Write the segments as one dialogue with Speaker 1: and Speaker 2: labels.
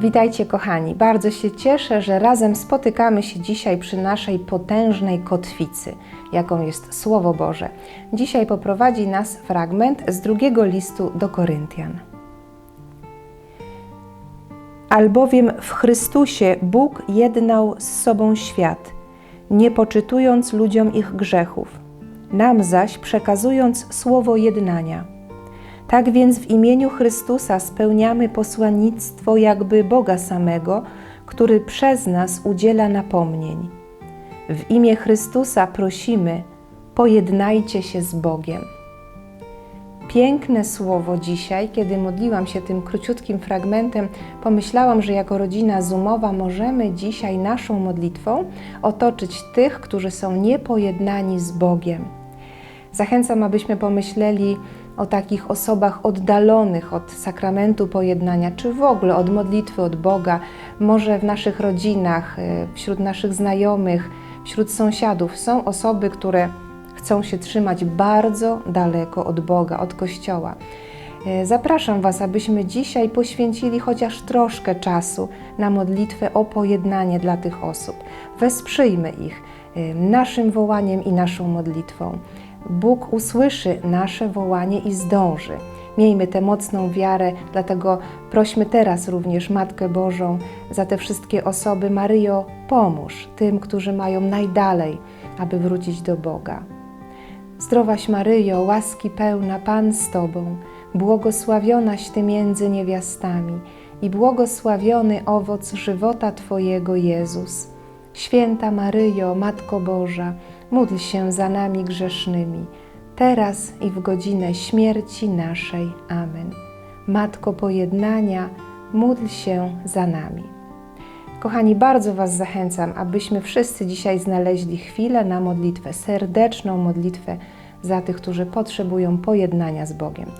Speaker 1: Witajcie kochani, bardzo się cieszę, że razem spotykamy się dzisiaj przy naszej potężnej kotwicy, jaką jest Słowo Boże. Dzisiaj poprowadzi nas fragment z drugiego listu do Koryntian. Albowiem w Chrystusie Bóg jednał z sobą świat, nie poczytując ludziom ich grzechów, nam zaś przekazując słowo jednania. Tak więc w imieniu Chrystusa spełniamy posłannictwo jakby Boga samego, który przez nas udziela napomnień. W imię Chrystusa prosimy, pojednajcie się z Bogiem. Piękne słowo dzisiaj, kiedy modliłam się tym króciutkim fragmentem, pomyślałam, że jako rodzina Zoomowa możemy dzisiaj naszą modlitwą otoczyć tych, którzy są niepojednani z Bogiem. Zachęcam, abyśmy pomyśleli o takich osobach oddalonych od sakramentu pojednania, czy w ogóle od modlitwy od Boga, może w naszych rodzinach, y, wśród naszych znajomych, wśród sąsiadów. Są osoby, które chcą się trzymać bardzo daleko od Boga, od Kościoła. Y, Zapraszam Was, abyśmy dzisiaj poświęcili chociaż troszkę czasu na modlitwę o pojednanie dla tych osób. Wesprzyjmy ich y, naszym wołaniem i naszą modlitwą. Bóg usłyszy nasze wołanie i zdąży. Miejmy tę mocną wiarę, dlatego prośmy teraz również Matkę Bożą za te wszystkie osoby. Maryjo, pomóż tym, którzy mają najdalej, aby wrócić do Boga. Zdrowaś Maryjo, łaski pełna, Pan z Tobą, błogosławionaś Ty między niewiastami i błogosławiony owoc żywota Twojego Jezus. Święta Maryjo, Matko Boża, módl się za nami grzesznymi, teraz i w godzinę śmierci naszej. Amen. Matko pojednania, módl się za nami. Kochani, bardzo Was zachęcam, abyśmy wszyscy dzisiaj znaleźli chwilę na modlitwę, serdeczną modlitwę za tych, którzy potrzebują pojednania z Bogiem.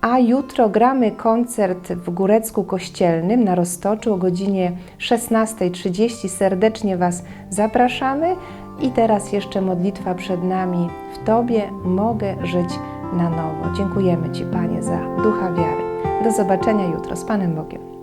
Speaker 1: A jutro gramy koncert w Górecku Kościelnym na Roztoczu o godzinie 16.30. Serdecznie Was zapraszamy. I teraz jeszcze modlitwa przed nami. W Tobie mogę żyć na nowo. Dziękujemy Ci, Panie, za ducha wiary. Do zobaczenia jutro z Panem Bogiem.